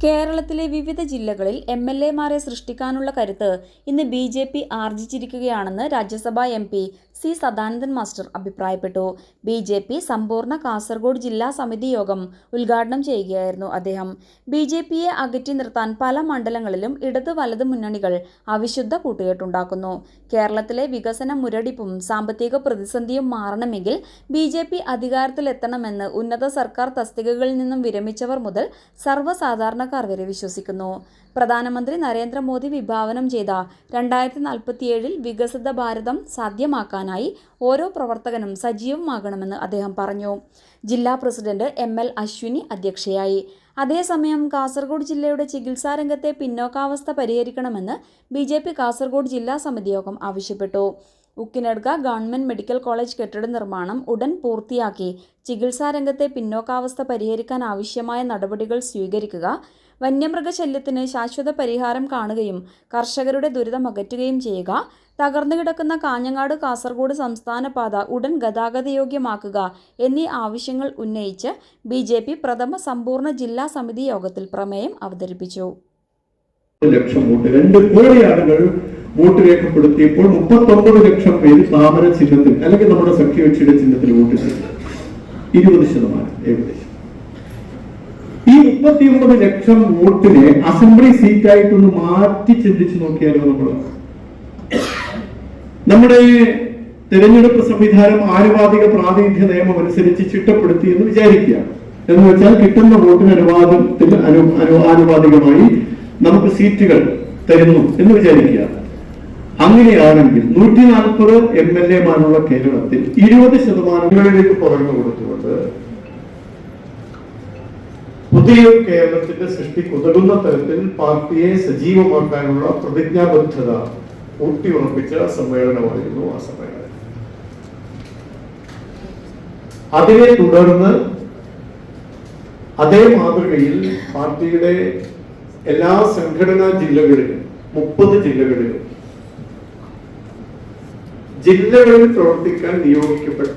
കേരളത്തിലെ വിവിധ ജില്ലകളിൽ എം എൽ എമാരെ സൃഷ്ടിക്കാനുള്ള കരുത്ത് ഇന്ന് B J P ആർജിച്ചിരിക്കുകയാണെന്ന് Rajya Sabha M P C Sadanandan master അഭിപ്രായപ്പെട്ടു. ബി ജെ പി സമ്പൂർണ കാസർഗോഡ് ജില്ലാ സമിതി യോഗം ഉദ്ഘാടനം ചെയ്യുകയായിരുന്നു അദ്ദേഹം. ബി ജെ പിയെ അകറ്റി നിർത്താൻ പല മണ്ഡലങ്ങളിലും ഇടത് വലത് മുന്നണികൾ അവിശുദ്ധ കൂട്ടുകെട്ടുണ്ടാക്കുന്നു. കേരളത്തിലെ വികസന മുരടിപ്പും സാമ്പത്തിക പ്രതിസന്ധിയും മാറണമെങ്കിൽ ബി ജെ പി അധികാരത്തിലെത്തണമെന്ന് ഉന്നത സർക്കാർ തസ്തികകളിൽ നിന്നും വിരമിച്ചവർ മുതൽ സർവസാധാരണക്കാർ വരെ വിശ്വസിക്കുന്നു. പ്രധാനമന്ത്രി നരേന്ദ്രമോദി വിഭാവനം ചെയ്ത രണ്ടായിരത്തി നാൽപ്പത്തിയേഴിൽ വികസിത ഭാരതം സാധ്യമാക്കാനായി ഓരോ പ്രവർത്തകനും സജീവമാകണമെന്ന് അദ്ദേഹം പറഞ്ഞു. ജില്ലാ പ്രസിഡന്റ് എം എൽ അശ്വിനി അധ്യക്ഷയായി. അതേസമയം കാസർഗോഡ് ജില്ലയുടെ ചികിത്സാ രംഗത്തെ പിന്നോക്കാവസ്ഥ പരിഹരിക്കണമെന്ന് ബി ജെ പി കാസർഗോഡ് ജില്ലാ സമിതി യോഗം ആവശ്യപ്പെട്ടു. ഉക്കിനടുക്ക ഗവൺമെന്റ് മെഡിക്കൽ കോളേജ് കെട്ടിട നിർമ്മാണം ഉടൻ പൂർത്തിയാക്കി. ചികിത്സാ രംഗത്തെ പിന്നോക്കാവസ്ഥ പരിഹരിക്കാൻ ആവശ്യമായ നടപടികൾ സ്വീകരിക്കുക. വന്യമൃഗശല്യത്തിന് ശാശ്വത പരിഹാരം കാണുകയും കർഷകരുടെ ദുരിതം അകറ്റുകയും ചെയ്യുക. തകർന്നു കിടക്കുന്ന കാഞ്ഞങ്ങാട് കാസർഗോഡ് സംസ്ഥാന പാത ഉടൻ ഗതാഗതയോഗ്യമാക്കുക എന്നീ ആവശ്യങ്ങൾ ഉന്നയിച്ച് ബി ജെ പി പ്രഥമ സമ്പൂർണ ജില്ലാ സമിതി യോഗത്തിൽ പ്രമേയം അവതരിപ്പിച്ചു. ലക്ഷം കോടി ആളുകൾ വോട്ട് രേഖപ്പെടുത്തിയപ്പോൾ മുപ്പത്തൊമ്പത് ലക്ഷം പേര് താമര ചിഹ്നത്തിൽ അല്ലെങ്കിൽ നമ്മുടെ സഖ്യകക്ഷിയുടെ ചിഹ്നത്തിൽ വോട്ട് ചെയ്തു. ഇരുപത് ശതമാനം ഏകദേശം. ഈ മുപ്പത്തിയൊമ്പത് ലക്ഷം വോട്ടിനെ അസംബ്ലി സീറ്റായിട്ടൊന്ന് മാറ്റി ചിന്തിച്ചു നോക്കിയാലോ നമ്മൾ? നമ്മുടെ തെരഞ്ഞെടുപ്പ് സംവിധാനം ആനുപാതിക പ്രാതിനിധ്യ നിയമം അനുസരിച്ച് ചിട്ടപ്പെടുത്തി എന്ന് വിചാരിക്കുക. എന്ന് വെച്ചാൽ കിട്ടുന്ന വോട്ടിന് അനുവാദത്തിൽ അനു ആനുപാതികമായി നമുക്ക് സീറ്റുകൾ തരുന്നു എന്ന് വിചാരിക്കുക. അങ്ങനെയാണെങ്കിൽ നൂറ്റി നാൽപ്പത് എം എൽ എമാരുള്ള കേരളത്തിൽ ഇരുപത് ശതമാനങ്ങളിലേക്ക് പറഞ്ഞു കൊടുത്തുകൊണ്ട് പുതിയ കേരളത്തിന്റെ സൃഷ്ടി കുതകുന്ന തരത്തിൽ പാർട്ടിയെ സജീവമാക്കാനുള്ള പ്രതിജ്ഞാബദ്ധത ഊട്ടിയുറപ്പിച്ച സമ്മേളനമായിരുന്നു ആ സമ്മേളനം. അതിനെ തുടർന്ന് അതേ മാതൃകയിൽ പാർട്ടിയുടെ എല്ലാ സംഘടനാ ജില്ലകളിലും മുപ്പത് ജില്ലകളിലും ജില്ലകളിൽ പ്രവർത്തിക്കാൻ നിയോഗിക്കപ്പെട്ട